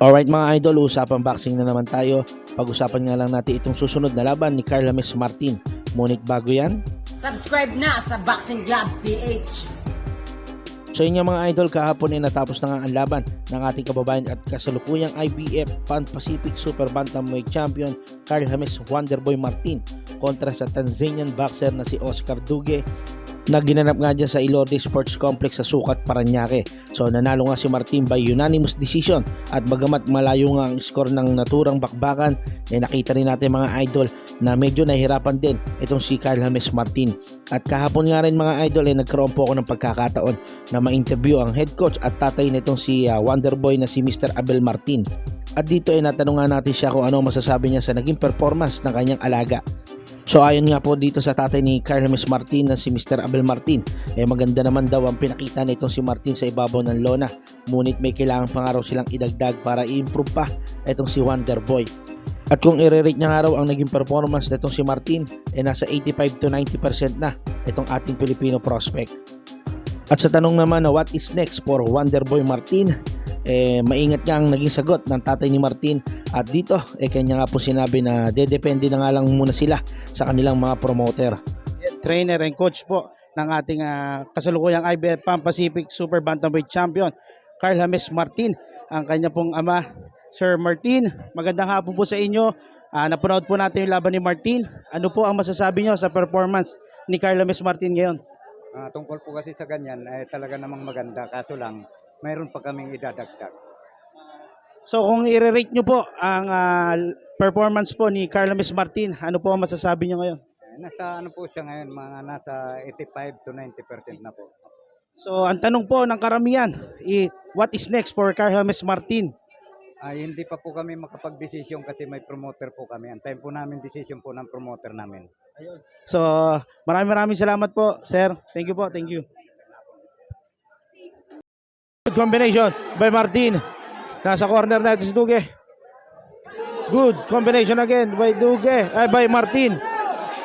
Alright mga idol, usapang boxing na naman tayo. Pag-usapan nga lang natin itong susunod na laban ni Carla Miss Martin. Ngunit bago yan, Subscribe na sa Boxing Club PH. So yun nga mga idol, kahapon ay natapos na nga ang laban ng ating kababayan at kasalukuyang IBF Pan Pacific Super Bantamweight Champion Carl James Wonderboy Martin kontra sa Tanzanian boxer na si Oscar Dugue na ginanap nga dyan sa Ilorde Sports Complex sa Sukat, Paranaque. So nanalo nga si Martin by unanimous decision at bagamat malayo nga ang score ng naturang bakbakan, eh nakita rin natin mga idol na medyo nahihirapan din itong si Carl James Martin. At kahapon nga rin mga idol ay nagkaroon po ako ng pagkakataon na ma-interview ang head coach at tatay nitong si uh, Wonderboy na si Mr. Abel Martin. At dito ay natanong nga natin siya kung ano masasabi niya sa naging performance ng kanyang alaga. So ayon nga po dito sa tatay ni Carlos Martin na si Mr. Abel Martin, eh maganda naman daw ang pinakita nitong si Martin sa ibabaw ng lona. Ngunit may kailangan pa nga raw silang idagdag para i-improve pa itong si Wonderboy. At kung i-rate niya nga raw ang naging performance nitong si Martin, eh nasa 85 to 90% na itong ating Filipino prospect. At sa tanong naman na what is next for Wonderboy Martin, eh maingat nga ang naging sagot ng tatay ni Martin at dito eh kanya nga po sinabi na dedepende na nga lang muna sila sa kanilang mga promoter. trainer and coach po ng ating ah, kasalukuyang IBF Pan Pacific Super Bantamweight Champion, Carl James Martin. Ang kanya pong ama, Sir Martin. Magandang hapon po sa inyo. Ah, napanood po natin yung laban ni Martin. Ano po ang masasabi nyo sa performance ni Carl James Martin ngayon? Ah, tungkol po kasi sa ganyan, ay talaga namang maganda. Kaso lang, mayroon pa kaming idadagdag. So kung i-rate nyo po ang ah, performance po ni Carl James Martin, ano po ang masasabi nyo ngayon? Eh, Nasa ano po siya ngayon, mga nasa 85 to 90% na po. So ang tanong po ng karamihan is what is next for Carl James Martin? Ay, hindi pa po kami makapag-desisyon kasi may promoter po kami. Antayin po namin decision po ng promoter namin. So, maraming maraming salamat po, sir. Thank you po, thank you. Good combination by Martin. Nasa corner natin si Duge. Good combination again by Duge, ay by Martin.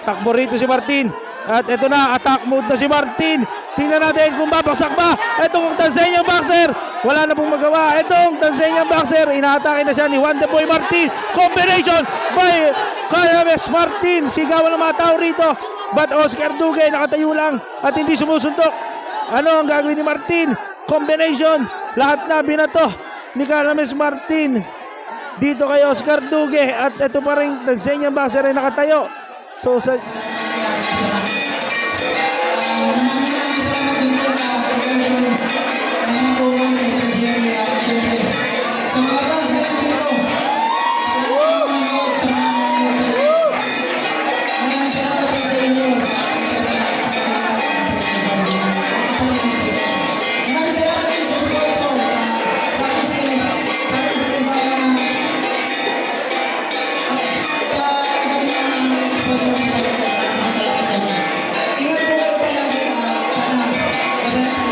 Takbo rito si Martin. At ito na, attack mode na si Martin. Tingnan natin kung babaksak ba. Itong Tanzanian boxer. Wala na pong magawa. Itong Tanzanian boxer. Inaatake na siya ni Juan de Boy Martin. Combination by Kayames Martin. Sigawan ng mga tao rito. But Oscar Dugue nakatayo lang at hindi sumusuntok. Ano ang gagawin ni Martin? combination. Lahat na binato ni Carlos Martin. Dito kay Oscar Duque at ito pa rin Tansenya Basa rin nakatayo. So sa Ingat po kayo palagi at ah. sana